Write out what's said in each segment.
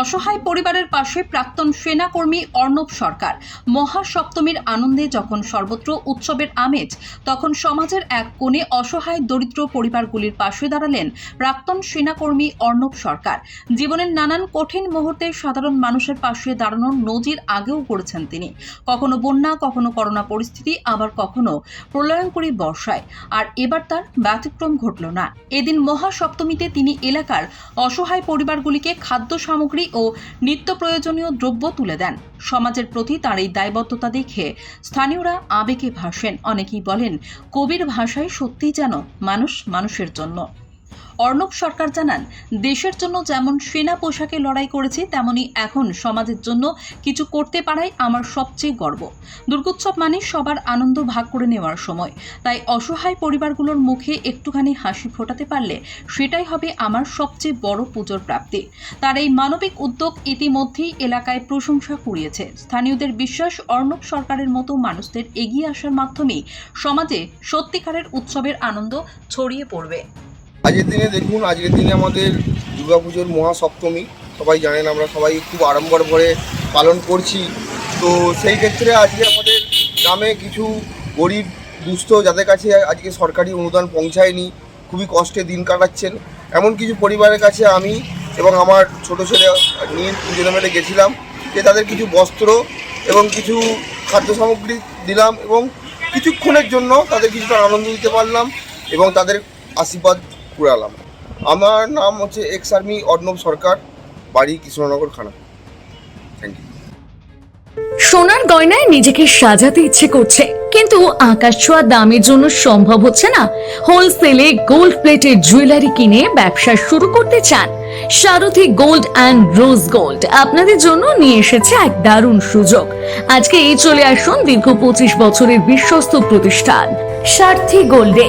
অসহায় পরিবারের পাশে প্রাক্তন সেনাকর্মী অর্ণব সরকার। মহাসপ্তমীর আনন্দে যখন সর্বত্র উৎসবের আমেজ, তখন সমাজের এক কোণে অসহায় দরিদ্র পরিবারগুলির পাশে দাঁড়ালেন প্রাক্তন সেনাকর্মী অর্ণব সরকার। জীবনের নানান কঠিন মুহূর্তে সাধারণ মানুষের পাশে দাঁড়ানোর নজির আগেও করেছেন তিনি। কখনো বন্যা, কখনো করোনা পরিস্থিতি, আবার কখনো প্রলয়ঙ্করী বর্ষায়। আর এবার তার ব্যতিক্রম ঘটল না। এদিন মহাসপ্তমীতে তিনি এলাকার অসহায় পরিবারগুলিকে খাদ্য সামগ্রী ও নিত্য প্রয়োজনীয় দ্রব্য তুলে দেন। সমাজের প্রতি তার এই দায়বদ্ধতা দেখে স্থানীয়রা আবেগে ভাসেন। অনেকেই বলেন, কবির ভাষায় সত্যিই যেন মানুষ মানুষের জন্য। অর্ণব সরকার জানান, দেশের জন্য যেমন সেনা পোশাকে লড়াই করেছি, তেমনি এখন সমাজের জন্য কিছু করতে পারাই আমার সবচেয়ে গর্ব। দুর্গোৎসব মানে সবার আনন্দ ভাগ করে নেওয়ার সময়। তাই অসহায় পরিবারগুলোর মুখে একটুখানি হাসি ফোটাতে পারলে সেটাই হবে আমার সবচেয়ে বড় পুজোর প্রাপ্তি। তার এই মানবিক উদ্যোগ ইতিমধ্যেই এলাকায় প্রশংসা কুড়িয়েছে। স্থানীয়দের বিশ্বাস, অর্ণব সরকারের মতো মানুষদের এগিয়ে আসার মাধ্যমেই সমাজে সত্যিকারের উৎসবের আনন্দ ছড়িয়ে পড়বে। আজকের দিনে দেখুন, আজকের দিনে আমাদের দুর্গাপুজোর মহাসপ্তমী, সবাই জানেন আমরা সবাই খুব আড়ম্বর ভরে পালন করছি। তো সেই ক্ষেত্রে আজকে আমাদের গ্রামে কিছু গরিব, দুস্থ যাদের কাছে আজকে সরকারি অনুদান পৌঁছায়নি, খুবই কষ্টে দিন কাটাচ্ছেন। এমন কিছু পরিবারের কাছে আমি এবং আমার ছোট ছেলে নীল দুজনে মিলে গেছিলাম, যে তাদের কিছু বস্ত্র এবং কিছু খাদ্য সামগ্রী দিলাম এবং কিছুক্ষণের জন্য তাদের কিছুটা আনন্দ দিতে পারলাম এবং তাদের আশীর্বাদ কুড়ালাম আমার নাম হচ্ছে এক্স আর্মি অর্ণব সরকার, বাড়ি কৃষ্ণনগর খানা থ্যাংক ইউ সোনার গয়নায় নিজেকে সাজাতে ইচ্ছে করছে, কিন্তু আকাশ ছোঁয়া দামের জন্য সম্ভব হচ্ছে না। হোলসেলে গোল্ড প্লেটের জুয়েলারি কিনে ব্যবসা শুরু করতে চান। Sarathi gold and rose gold আপনাদের জন্য নিয়ে এসেছে এক দারুণ সুযোগ। আজকে এই চলে আসুন দীর্ঘ পঁচিশ বছরের বিশ্বস্ত প্রতিষ্ঠান, সারথী গোল্ডে।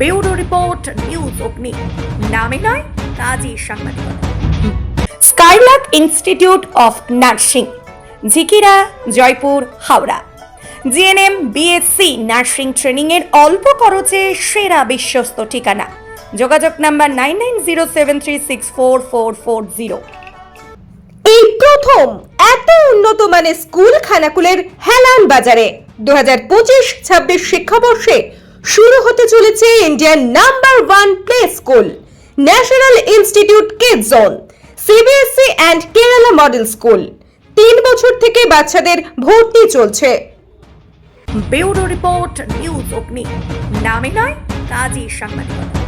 Bureau report, news Agni. নামে নয় কাজী সাংবাদিকতা Skylark Institute of Nursing, Jhikira, Joypur, Howrah. GNM, BSc nursing ট্রেনিংয়ের অল্প খরচে সেরা বিশ্বস্ত ঠিকানা। যোগাযোগ number nine nine zero seven three six four four four zero. এই প্রথম এত উন্নত মানের স্কুল খানাকুলের হেলান বাজারে। দু হাজার পঁচিশ ছাব্বিশ শিক্ষাবর্ষে শুরু হতে চলেছে ইন্ডিয়ার number one play school, National Institute Kid Zone CBSE and Kerala model school. তিন বছর থেকে বাচ্চাদের ভর্তি চলছে। Bureau report, news Agni. নামে নয় কাজী সাংবাদিকতা।